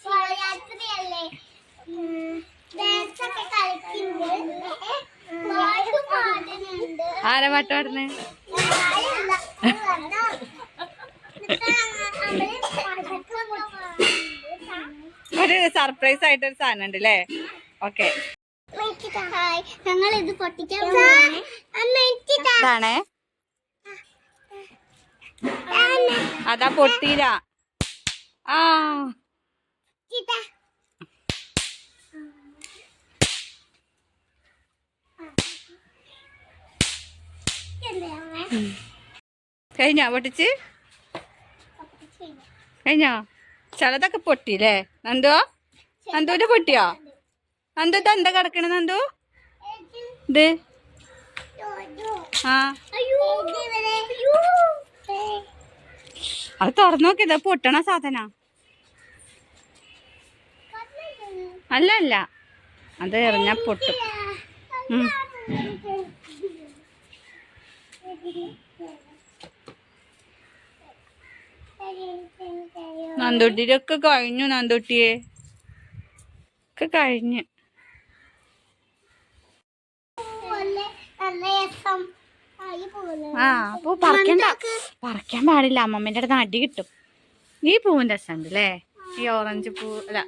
ശിവരാത്രിയല്ലേ കളിക്കുന്നുണ്ട്. ആരാ പാട്ട് പാടുന്നേ? ആരല്ല, ഇത് കണ്ടോ? എന്നിട്ട് അവർ പടക്കം പൊട്ടിക്കുന്നുണ്ട്. ഒരു സർപ്രൈസ് ആയിട്ട് ഒരു സാധനം ഉണ്ട് അല്ലേ ഓക്കെ ഞങ്ങൾ ഇത്. പൊട്ടിക്കാൻ അതാ പൊട്ടീര ആ? കഴിഞ്ഞോ പൊട്ടിച്ച്? കഴിഞ്ഞോ? ചിലതൊക്കെ പൊട്ടിയില്ലേ? നന്ദു? നന്ദുവിന്റെ പൊട്ടിയോ? നന്ദു ഇത് എന്താ കിടക്കണേ നന്ദു? ഇത്? ആ. അത് തുറന്നു നോക്കിയതാ പൊട്ടണ സാധന. അല്ല അല്ല. അത് എറിഞ്ഞാൽ പൊട്ടും. നന്ദുട്ടിയിലൊക്കെ കഴിഞ്ഞു നന്ദുട്ടിയെ. ഒക്കെ കഴിഞ്ഞു. ആ അപ്പൊ പറക്കണ്ട. പറിക്കാൻ പാടില്ല. അമ്മമ്മേന്റെ അടുത്ത് അടി കിട്ടും. ഈ പൂവിന്റെ രസമുണ്ട് അല്ലേ ഈ ഓറഞ്ച് പൂ അല്ല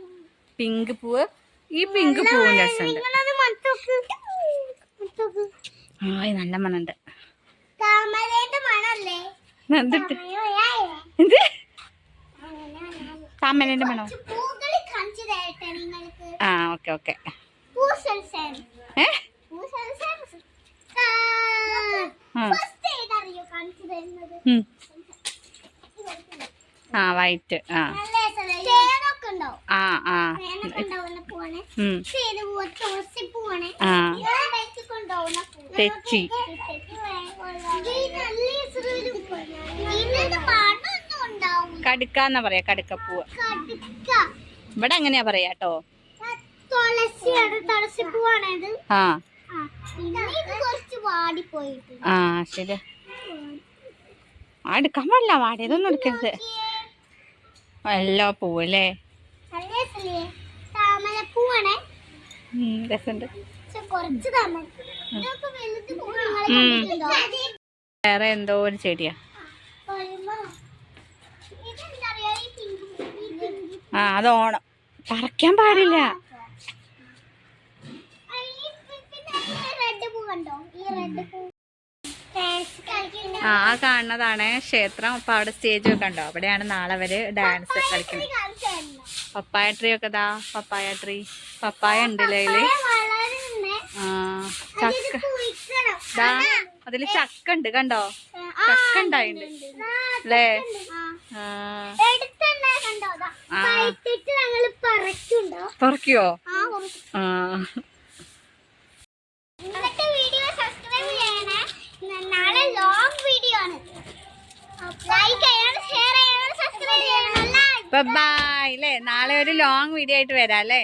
പിങ്ക് പൂവ്. ഈ പിങ്ക് പൂവിന്റെ രസമുണ്ട്. ആയി നല്ല മണുണ്ട് നന്ദുട്ടി എന്ത്. താമരന്റെ മണോ ആ ഓക്കെ ഓക്കെ. ആ. വൈറ്റ്. ആ. ആ ആ. ആ. തെച്ചി മണമൊന്നും കടുക്കാന്നാ പറയാ കടുക്കപ്പൂവ് കടുക്ക. ഇവിടെ അങ്ങനെയാ പറയാട്ടോ ആ ആ, ശരി. എടുക്കാൻ പാടില്ല വാടിയതൊന്നും എടുക്കരുത്. എല്ലാ പൂവല്ലേ രസമുണ്ട്. വേറെ എന്തോ ഒരു ചെടിയാ. ആ അത് ഓണം. പറിക്കാൻ പാടില്ല. ആ, കാണുന്നതാണ് ക്ഷേത്രം. അപ്പൊ അവിടെ സ്റ്റേജ് ഒക്കെ ഉണ്ടോ അവിടെയാണ് നാളെ അവർ ഡാൻസ് കളിക്കുന്നത്. പപ്പായ ട്രീ ഒക്കെ ദാ പപ്പായ ട്രീ. പപ്പായ ഉണ്ട് അതിൽ? ചക്ക. ദാ അതിൽ ചക്ക ഉണ്ട് കണ്ടോ? ചക്ക ഉണ്ടായിണ്ട് അല്ലേ ആ. ആ. ബൈ അല്ലേ നാളെ ഒരു ലോങ് വീഡിയോ ആയിട്ട് വരാം അല്ലേ